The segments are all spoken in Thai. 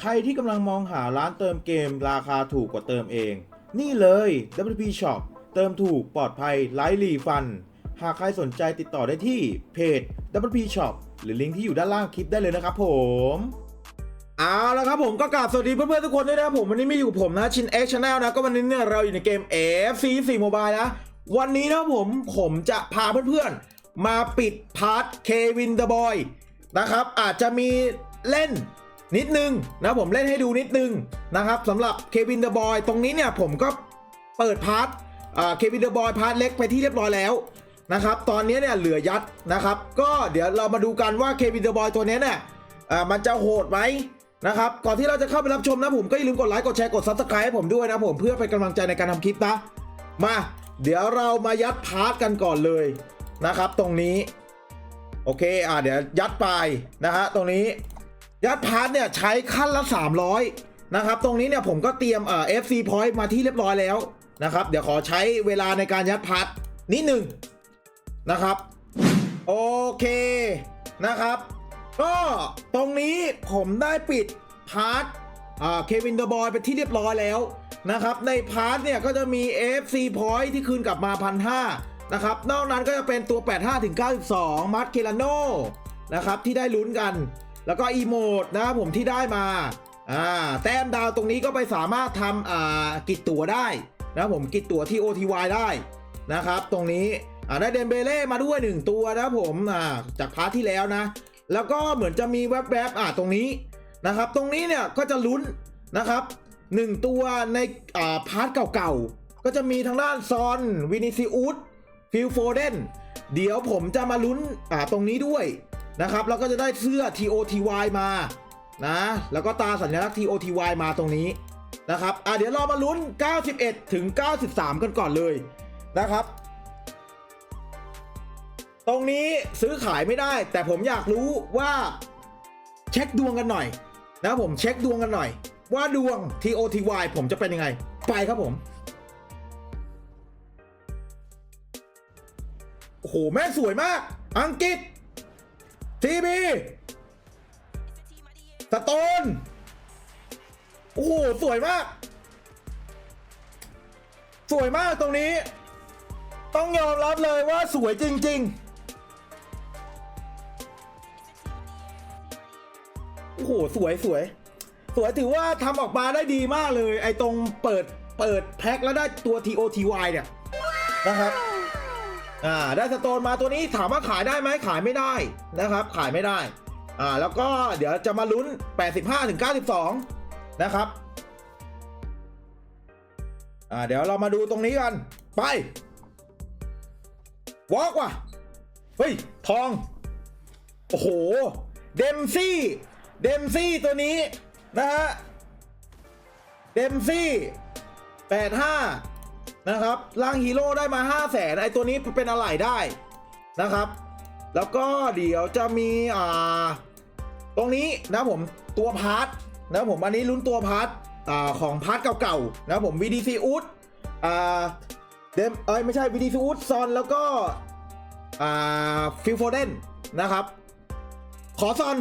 ใครที่กำลังมองหาร้านเติมเกมราคาถูกกว่าเติมเอง นี่เลย WP Shop เติมถูกปลอดภัยไร้รีฟัน หากใครสนใจติดต่อได้ที่เพจ WP Shop หรือลิงก์ที่อยู่ด้านล่างคลิปได้เลยนะครับผมเอาละครับผมก็กราบสวัสดีเพื่อนๆทุกคนด้วยนะครับผมวันนี้ไม่อยู่กับผมนะชิน X Channel นะก็วันนี้เนี่ยเราอยู่ในเกม FC 4 Mobile นะ วันนี้นะผมผมจะพาเพื่อนๆ มาปิดพาร์ทเควินเดอะบอยนะครับอาจจะมีเล่น นิดนึงนะผมเล่นให้ดูนิดนึงนะครับสำหรับเควินเดอะบอยตรงนี้เนี่ยผมก็เปิดพาร์ทเควินเดอะบอยพาร์ทเล็กไปที่เรียบร้อยแล้วนะครับตอนนี้เนี่ยเหลือยัดนะครับ ก็เดี๋ยวเรามาดูกันว่าเควินเดอะบอยตัวนี้เนี่ยอ่ามันจะโหดไหมนะครับก่อนที่เราจะเข้าไปรับชมนะผมก็อย่าลืมกดไลค์กดแชร์กด subscribe ให้ผมด้วยนะผมเพื่อเป็นกำลังใจในการทำคลิปนะมา เดี๋ยวเรามายัดพาร์ทกันก่อนเลยนะครับ ตรงนี้ โอเคอ่าเดี๋ยวยัดไปนะฮะตรงนี้ ยัดพาร์ทเนี่ยใช้ขั้นละ 300 นะครับ ตรงนี้เนี่ยผมก็เตรียมเอ่อ FC point มาที่เรียบร้อยแล้วนะครับ เดี๋ยวขอใช้เวลาในการยัดพาร์ทนิดหนึ่งนะครับ โอเคนะครับ ก็ตรงนี้ผมได้ปิดพาร์ทเควินเดอร์บอยไปที่เรียบร้อยแล้วนะครับ ในพาร์ทเนี่ยก็จะมี FC point ที่คืนกลับมาพันห้านะครับ นอกนั้นก็จะเป็นตัว 85ถึง92 มัดเคลาโนนะครับ ที่ได้ลุ้นกัน แล้วก็อีโมดนะครับผมที่ได้มาอ่าแต้มดาวตรงนี้ก็ไปสามารถทำอ่ากิจตัวได้นะผมกิจตัวที่ OTY ได้นะครับ ตรงนี้อ่าได้เดมเบเล่มาด้วย 1 ตัวนะผมอ่าจากพาร์ทที่แล้วนะ แล้วก็เหมือนจะมีแวบๆอ่าตรงนี้นะครับ ตรงนี้เนี่ยก็จะลุ้นนะครับ 1 ตัวในอ่าพาร์ทเก่าๆ ก็จะมีทางด้านซอนวินิซิอุสฟิลโฟเดนเดี๋ยวผมจะมาลุ้นอ่าตรงนี้ด้วย นะครับแล้วก็จะได้เสื้อ TOTY มานะแล้วก็ตาสัญลักษณ์ TOTY มาตรงนี้นะครับอ่าเดี๋ยวเรามาลุ้น 91 ถึง 93 กันก่อนเลยนะครับ ตรงนี้ซื้อขายไม่ได้ แต่ผมอยากรู้ว่าเช็คดวงกันหน่อยนะผมเช็คดวงกันหน่อย ว่าดวง TOTY ผมจะเป็นยังไง ไปครับผมโอ้โหแม่สวยมาก อังกฤษ ทีบีสโตนโอ้โหสวยมาก สวยมากตรงนี้ ต้องยอมรับเลยว่าสวยจริง ๆ โอ้โห สวยสวย สวยถือว่าทำออกมาได้ดีมากเลย ไอ้ตรงเปิดเปิดแพ็คแล้วได้ตัว TOTY เนี่ยนะครับ อ่าได้สโตนมาตัวนี้ถามว่าขายได้ไหมขายไม่ได้นะครับ ขายไม่ได้อ่าแล้วก็เดี๋ยวจะมาลุ้น 85ถึง92 นะครับอ่าเดี๋ยวเรามาดูตรงนี้กัน ไปวอกว่ะ เฮ้ย ทอง โอ้โห เดมซี่ เดมซี่ตัวนี้ นะฮะ เดมซี่ 85 นะครับร่างฮีโร่ได้มา 5 0 0แสนไอตัวนี้เป็นอะไรได้นะครับ แล้วก็เดี๋ยวจะมีอ่าตรงนี้นะผมตัวพาร์ทนะผมอันนี้ลุ้นตัวพาร์ทอ่าของพาร์ทเก่าๆนะผม VDC อุดอ่าเดมเอ้ยไม่ใช่ VDC อุดซอนแล้วก็อ่าฟิลโฟเดนนะครับ ขอซอน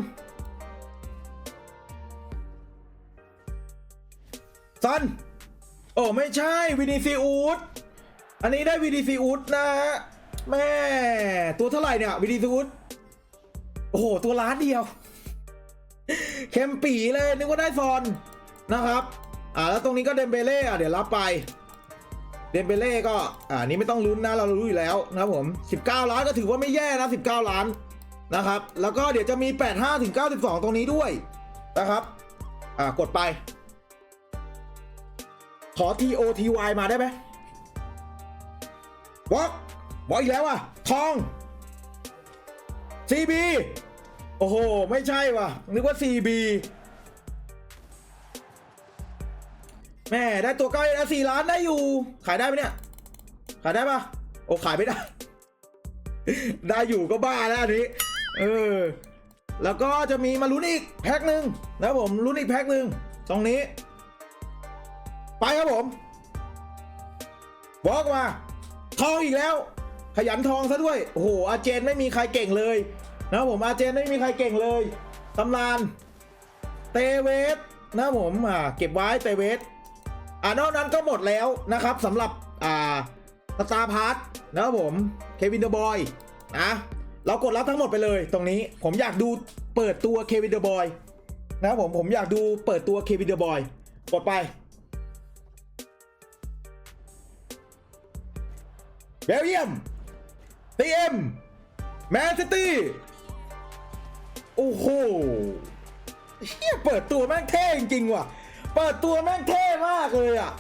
ซอน โอ้ไม่ใช่วินิซีอูดอันนี้ได้วินิซีอูดนะฮะแม่ตัวเท่าไหร่เนี่ยวินิซีอูดโอ้โหตัวล้านเดียวเข้มปีเลยนึกว่าได้ฟอนนะครับ อ่าแล้วตรงนี้ก็เดมเบเล่อะเดี๋ยวรับไปเดมเบเล่ก็อ่านี้ไม่ต้องลุ้นนะเรารู้อยู่แล้วนะครับผม 19 ล้านก็ถือว่าไม่แย่นะ 19 ล้านนะครับ แล้วก็เดี๋ยวจะมี 85ถึง92 ตรงนี้ด้วยนะครับ อ่ากดไป ขอ TOTY มาได้ไหมวอกวอกอีกแล้วอะ ทอง CB โอ้โห ไม่ใช่ว่ะ นึกว่า CB แม่ได้ตัวใกล้แล้วสี่ล้านได้อยู่ ขายได้ไหมเนี่ย ขายได้ปะโอ้ขายไม่ได้ ได้อยู่ก็บ้าแล้วอันนี้ เออ แล้วก็จะมีมาลุ้นอีกแพ็คหนึ่งนะผมลุ้นอีกแพ็คหนึ่งตรงนี้ ไปครับผมบอกมาทองอีกแล้ว ขยันทองซะด้วยโอ้โหอาเจนไม่มีใครเก่งเลยนะครับผมอาเจนไม่มีใครเก่งเลยตำนานเตเวฟนะผมอ่าเก็บไว้เตเวสอ่านอกนั้นก็หมดแล้วนะครับสำหรับอ่าสตาร์พาร์ทนะครับผมเควินเดอะบอยนะเรากดรับทั้งหมดไปเลยตรงนี้ผมอยากดูเปิดตัวเควินเดอะบอยนะครับผมผมอยากดูเปิดตัวเควินเดอะบอยกดไป เบลเยียมทีเอ็มแมนซิตี้ โอ้โหเฮียเปิดตัวแม่งเท่จริงๆว่ะ เปิดตัวแม่งเท่มากเลยอะ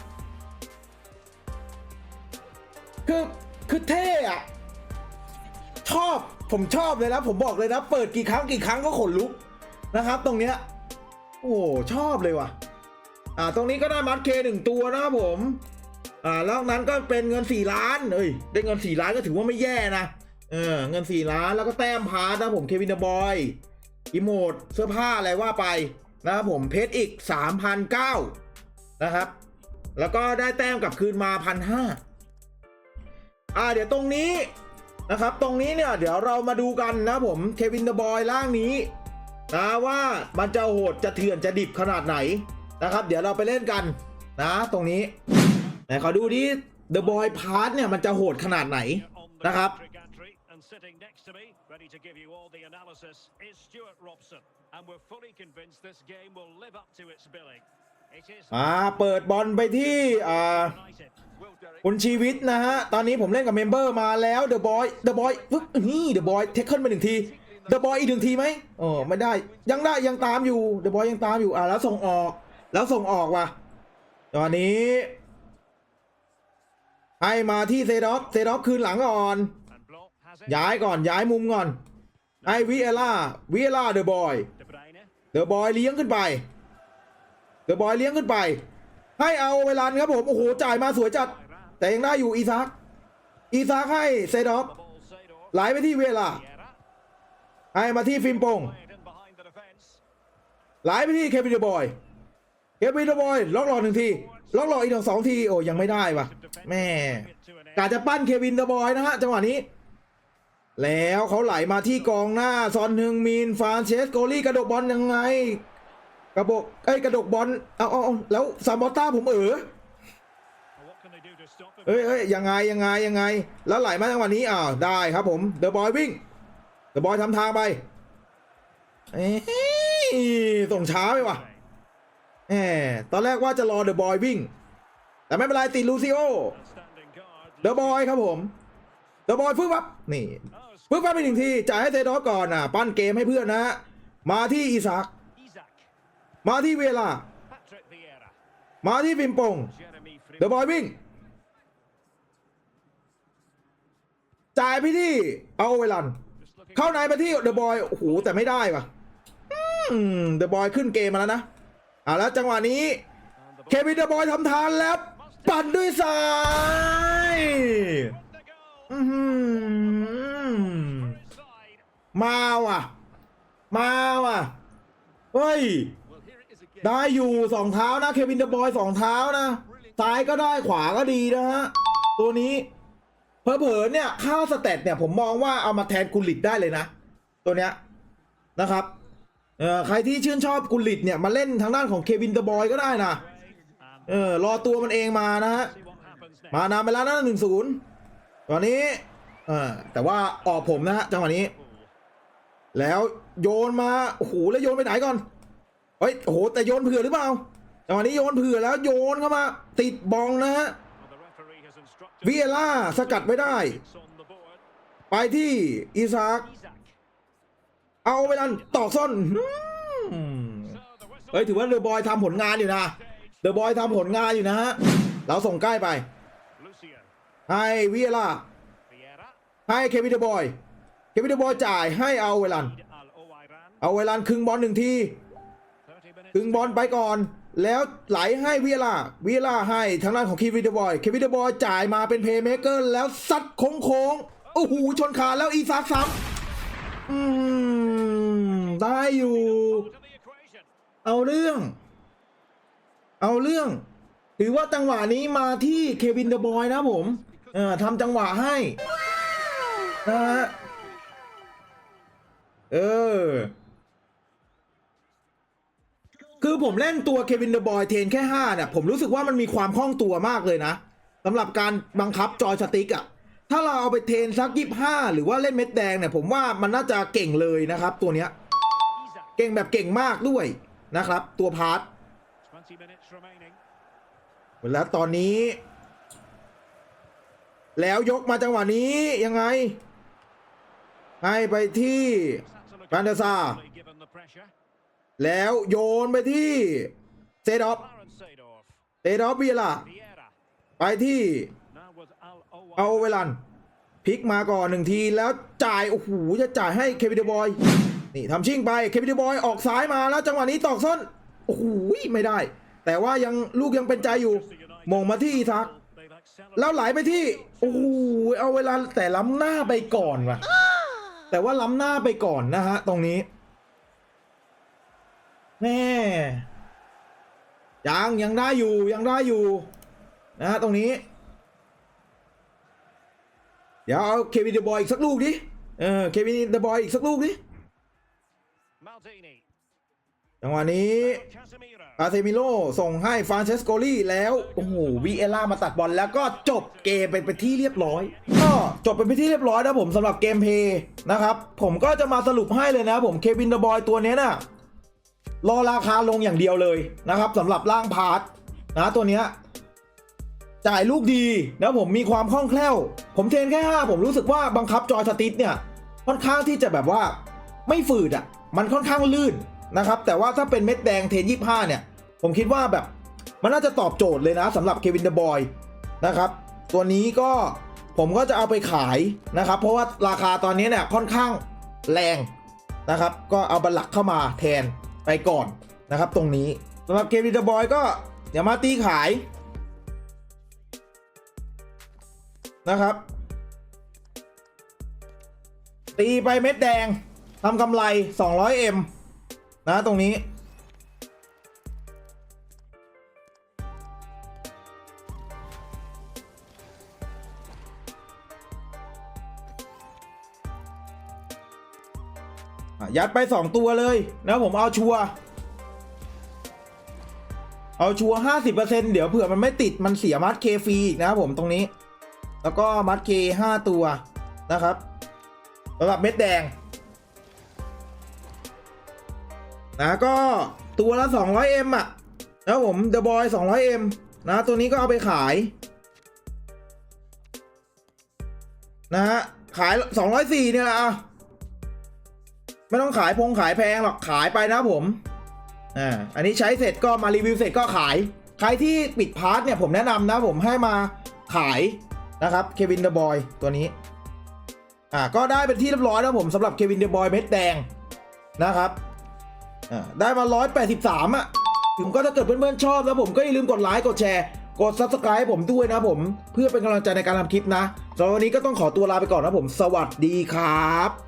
คือ คือเท่อะชอบ ผมชอบเลยนะ ผมบอกเลยนะ เปิดกี่ครั้งกี่ครั้งก็ขนลุกนะครับ ตรงเนี้ย โอ้ชอบเลยว่ะ อ่า ตรงนี้ก็ได้มัดเคหนึ่งตัวนะครับผม อ่าแล้วนั้นก็เป็นเงินสี่ล้าน เอ้ย ได้เงินสี่ล้านก็ถือว่าไม่แย่นะ เออ เงินสี่ล้าน แล้วก็แต้มพาร์ทนะผม เควินเดอะบอยอีโมด เสื้อผ้าอะไรว่าไปนะครับผม เพชรอีก 3,009นะครับ แล้วก็ได้แต้มกลับคืนมา 1,500อ่า เดี๋ยวตรงนี้นะครับ ตรงนี้เนี่ย เดี๋ยวเรามาดูกันนะผม เควินเดอะบอยล่างนี้นะว่ามันจะโหดจะเถื่อนจะดิบขนาดไหนนะครับ เดี๋ยวเราไปเล่นกันนะ ตรงนี้ ไหนขอดูดิเดอะบอยพาร์ทเนี่ยมันจะโหดขนาดไหนนะครับ And sitting next to me, ready to give you all the analysis, is Stuart Robson. And we're fully convinced this game will live up to its billing. อ่าเปิดบอลไปที่อ่าคุณชีวิตนะฮะ ตอนนี้ผมเล่นกับเมมเบอร์มาแล้วเดอะบอยเดอะบอยปึ๊บนี่เดอะบอยเทคเกิลไปหนึ่งทีเดอะบอยอีกหนึ่งทีไหมโอ้ไม่ได้ยังได้ยังตามอยู่เดอะบอยยังตามอยู่อะแล้วส่งออกแล้วส่งออกว่ะ ตอนนี้ ให้มาที่เซด็อกเซด็อกคืนหลังก่อน ย้ายก่อนย้ายมุมก่อนไอวิเอล่าวิเอล่าเดอะบอยเดอะบอยเลี้ยงขึ้นไปเดอะบอยเลี้ยงขึ้นไป ให้เอาเวลาครับผมโอ้โหจ่ายมาสวยจัด แต่ยังได้อยู่อีซักอีซักให้เซดอฟไหลไปที่เวลาให้มาที่ฟิล์มปงไหลไปที่เควินเดอะบอยเควินเดอะบอยล็อกหลอกหนึ่งที ล็อกหลอกอีกสองทีโอ้ยังไม่ได้ว่ะ แม่กาจะปั้นเควินเดอะบอยนะฮะจังหวะนี้ แล้วเขาไหลมาที่กองหน้าซอนฮึงมินฟานเชสโกลี่กระดกบอลยังไง กระบอกเอ้กระดกบอลเอาเอาแล้วซามบอต้าผมเออเอ้ยเอ้ยยังไงยังไงยังไง แล้วไหลมาจังหวะนี้อ้าวได้ครับผมเดอะบอยวิ่งเดอะบอยทำทางไปเอ้ยส่งช้าไปว่ะ แหมตอนแรกว่าจะรอเดอะบอยวิ่ง แต่ไม่เป็นไรติดลูซิโอ เดอะบอยครับผม เดอะบอยฟึบวับนี่ฟึบวับไปหนึ่งทีจ่ายให้เซดอก่อนอะ ปั้นเกมให้เพื่อนนะ มาที่อีซัก มาที่เวลา มาที่ฟิมปง เดอะบอยวิ่ง จ่ายไปที่เอาเวลัน เข้าในมาที่เดอะบอย โอ้โหแต่ไม่ได้ว่ะเดอะบอยขึ้นเกมมาแล้วนะ อะแล้วจังหวะนี้ เควินเดอะบอยทำทานแล้ว ปั่นด้วยซ้ายมาว่ะ มาว่ะ เฮ้ย ได้อยู่สองเท้านะ เควินเดอะบอยสองเท้านะ ซ้ายก็ได้ขวาก็ดีนะฮะ ตัวนี้เพอเผลอเนี่ย ค่าสเตตเนี่ย ผมมองว่าเอามาแทนกุลิตได้เลยนะ ตัวเนี้ยนะครับ เออใครที่ชื่นชอบกุลิตเนี่ยมาเล่นทางด้านของเควินเดอะบอยก็ได้นะเออรอตัวมันเองมานะฮะมานานไปแล้วนะหนึ่งศูนย์ตอนนี้เออแต่ว่าออกผมนะฮะจังหวะนี้ แล้วโยนมาโอ้โหแล้วโยนไปไหนก่อนเฮ้ยโอ้โหแต่โยนเผื่อหรือเปล่าจังหวะนี้โยนเผื่อแล้วโยนเข้ามา ติดบองนะฮะวิเอล่าสกัดไว้ได้ ไปที่อีซาก เอาไปดันตอกส้นเฮ้ยถือว่าเดอะบอยทำผลงานอยู่นะเดอะบอยทำผลงานอยู่นะฮะเราส่งใกล้ไป ให้วิเอล่าให้เควินเดอะบอยเควินเดอะบอยจ่ายให้เอาเวลัน เอาเวลาครึ่งบอลหนึ่งทีครึ่งบอลไปก่อน แล้วไหลให้วิเอล่าวิเอล่าให้ทางด้านของเควินเดอะบอยเควินเดอะบอยจ่ายมาเป็นเพย์เมเกอร์แล้วซัดโค้งโค้งโอ้โหชนขาแล้วอีซักซ้ำอืม ได้อยู่ To the equation. เอาเรื่อง เอาเรื่อง ถือว่าจังหวะนี้มาที่เควินเดอะบอยนะผมเออทำจังหวะให้นะฮะเออคคือผมเล่นตัวเควินเดอะบอยเทนแค่5เนี่ยผมรู้สึกว่ามันมีความคล่องตัวมากเลยนะสำหรับการบังคับจอยสติ๊กอะถ้าเราเอาไปเทนสักยี่ห้าหรือว่าเล่นเม็ดแดงเนี่ยผมว่ามันน่าจะเก่งเลยนะครับตัวเนี้ย Isak. เก่งแบบเก่งมากด้วยนะครับ ตัวพาร์ทแล้วตอนนี้ แล้วยกมาจังหวะนี้ยังไง ให้ไปที่ That's a look Van der Sar. easily given the pressure. แล้วโยนไปที่เซดอฟเซดอฟเบียล่ะไปที่เอาเวลันพลิกมาก่อนหนึ่งทีแล้วจ่าย โอ้โห จะจ่ายให้เควินเดบอย นี่ทำชิ่งไปเควินเดบอยออกซ้ายมาแล้วจังหวะนี้ตอกส้นโอ้โหไม่ได้ แต่ว่ายังลูกยังเป็นใจอยู่มงมาที่อีทัก แล้วไหลไปที่โอ้โหเอาเวลาแต่ล้ำหน้าไปก่อนว่ะ แต่ว่าล้ำหน้าไปก่อนนะฮะ ตรงนี้แม่ยังยังได้อยู่ยังได้อยู่ นะฮะตรงนี้ เดี๋ยวเอาเควินเดบอยอีกสักลูกดิเออเควินเดบอยอีกสักลูกดิ จังหวะนี้ Casemiro. อาเซมิโลส่งให้ฟรานเชสโกลี่แล้ว โอ้โหวีเอล่ามาตัดบอลแล้วก็จบเกมเป็นไปที่เรียบร้อย ก็จบเป็นไปที่เรียบร้อยนะผมสำหรับเกมเพย์นะครับ ผมก็จะมาสรุปให้เลยนะผมเควินเดอะบอยตัวนี้น่ะรอราคาลงอย่างเดียวเลยนะครับสำหรับร่างพาร์ทนะตัวเนี้ยจ่ายลูกดีนะผมมีความคล่องแคล่ว ผมเทนแค่ 5 ผมรู้สึกว่าบังคับจอยสติ๊เนี่ยค่อนข้างที่จะแบบว่าไม่ฝืดอะ มันค่อนข้างลื่นนะครับ แต่ว่าถ้าเป็นเม็ดแดงเทนยี่ห้าเนี่ย ผมคิดว่าแบบมันน่าจะตอบโจทย์เลยนะสำหรับเควินเดบอยนะครับ ตัวนี้ก็ผมก็จะเอาไปขายนะครับ เพราะว่าราคาตอนนี้เนี่ยค่อนข้างแรงนะครับ ก็เอาบัลลักเข้ามาแทนไปก่อนนะครับ ตรงนี้สำหรับเควินเดบอยก็อย่ามาตีขายนะครับ ตีไปเม็ดแดง ทำกำไร 200M นะตรงนี้ ยัดไป 2 ตัวเลยนะผมเอาชัวร์เอาชัวร์50%เดี๋ยวเผื่อมันไม่ติดมันเสียมัดเคฟรีอีกนะครับผมตรงนี้ แล้วก็มัดเค5ตัวนะครับสำหรับเม็ดแดง นะก็ตัวละ 200M อะนะครับผม The Boy 200M นะตัวนี้ก็เอาไปขาย นะฮะ ขาย 204 เนี่ยแหละอะไม่ต้องขายพงขายแพงหรอก ขายไปนะผม อ่า อันนี้ใช้เสร็จก็มารีวิวเสร็จก็ขาย ใครที่ปิดพาร์ทเนี่ยผมแนะนำนะผมให้มาขายนะครับเควินเดอะบอยตัวนี้ อ่าก็ได้เป็นที่เรียบร้อยแล้วผมสำหรับเควินเดอะบอยเม็ดแดงนะครับ อ่าได้มา 183 อะ ถึงก็ถ้าเกิดเพื่อนๆชอบแล้วผมก็อย่าลืมกดไลค์กดแชร์ กด subscribe ให้ผมด้วยนะผมเพื่อเป็นกำลังใจในการทำคลิปนะสำหรับวันนี้ก็ต้องขอตัวลาไปก่อนนะผม สวัสดีครับ